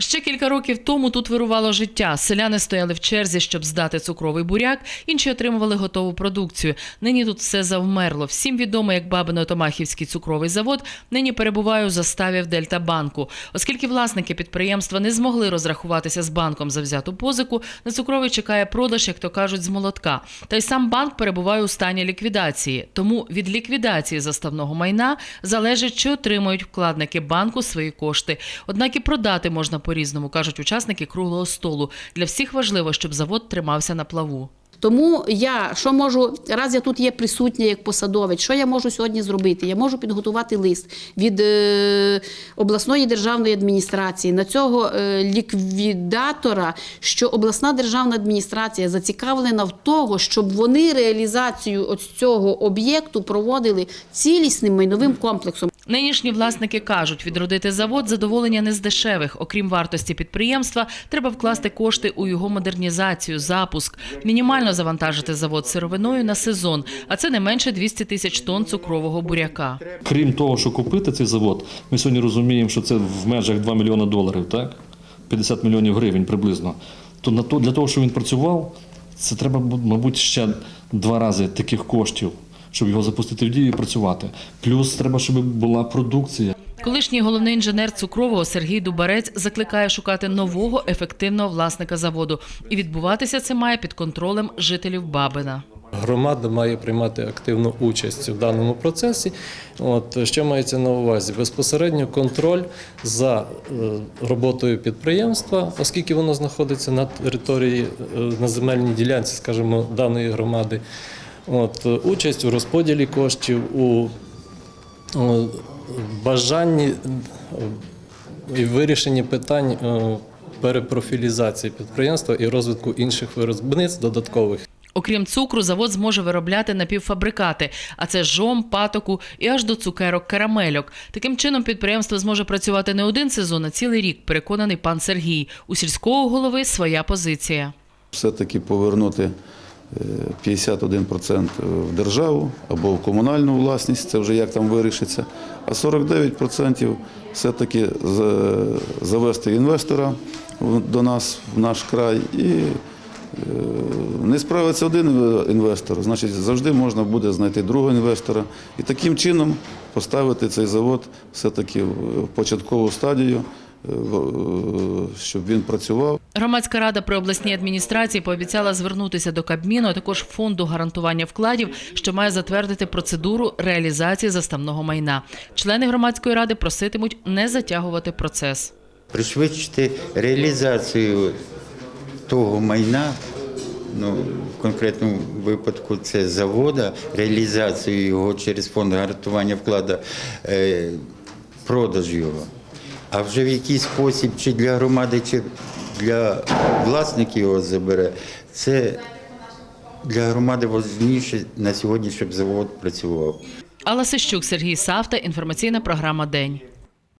Ще кілька років тому тут вирувало життя. Селяни стояли в черзі, щоб здати цукровий буряк, інші отримували готову продукцію. Нині тут все завмерло. Всім відомо, як Бабино-Томахівський цукровий завод нині перебуває у заставі в Дельтабанку. Оскільки власники підприємства не змогли розрахуватися з банком за взяту позику, на цукровий чекає продаж, як то кажуть, з молотка. Та й сам банк перебуває у стані ліквідації. Тому від ліквідації заставного майна залежить, чи отримують вкладники банку свої кошти. Однак і продати можна по-різному, кажуть учасники круглого столу. Для всіх важливо, щоб завод тримався на плаву. Тому я що можу, раз я тут є присутня як посадовець, що я можу сьогодні зробити? Я можу підготувати лист від е, обласної державної адміністрації на цього е, ліквідатора, що обласна державна адміністрація зацікавлена в того, щоб вони реалізацію ось цього об'єкту проводили цілісним майновим комплексом. Нинішні власники кажуть, відродити завод задоволення не з дешевих. Окрім вартості підприємства, треба вкласти кошти у його модернізацію, запуск, мінімально завантажити завод сировиною на сезон, а це не менше 200 тисяч тонн цукрового буряка. Крім того, що купити цей завод, ми сьогодні розуміємо, що це в межах 2 мільйони доларів, так? 50 мільйонів гривень приблизно. То на то для того, щоб він працював, це треба, мабуть, ще два рази таких коштів, щоб його запустити в дію і працювати. Плюс треба, щоб була продукція. Колишній головний інженер цукрового Сергій Дубарець закликає шукати нового ефективного власника заводу, і відбуватися це має під контролем жителів Бабина. Громада має приймати активну участь в даному процесі. От що мається на увазі? Безпосередньо контроль за е, роботою підприємства, оскільки воно знаходиться на території е, на земельній ділянці, скажімо, даної громади. От е, участь у розподілі коштів, у бажанні е, і вирішенні питань е, перепрофілізації підприємства і розвитку інших виробництв додаткових. Окрім цукру, завод зможе виробляти напівфабрикати, а це жом, патоку і аж до цукерок карамельок. Таким чином підприємство зможе працювати не один сезон, а цілий рік, переконаний пан Сергій. У сільського голови своя позиція. все-таки повернути е, 51% в державу або в комунальну власність, це вже як там вирішиться, а 49% все-таки завести інвестора до нас, в наш край. І е, не справиться один інвестор, значить завжди можна буде знайти другого інвестора і таким чином поставити цей завод все-таки в початкову стадію, е, е, щоб він працював. Громадська рада при обласній адміністрації пообіцяла звернутися до Кабміну, а також фонду гарантування вкладів, що має затвердити процедуру реалізації заставного майна. Члени громадської ради проситимуть не затягувати процес. пришвидшити реалізацію того майна, ну, в конкретному випадку це завода, реалізацію його через фонд гарантування вкладу, е, продаж його. А вже в який спосіб, чи для громади, чи для власників його забере, це для громади важливіше на сьогодні, щоб завод працював. Алла Сищук, Сергій Савта, інформаційна програма День.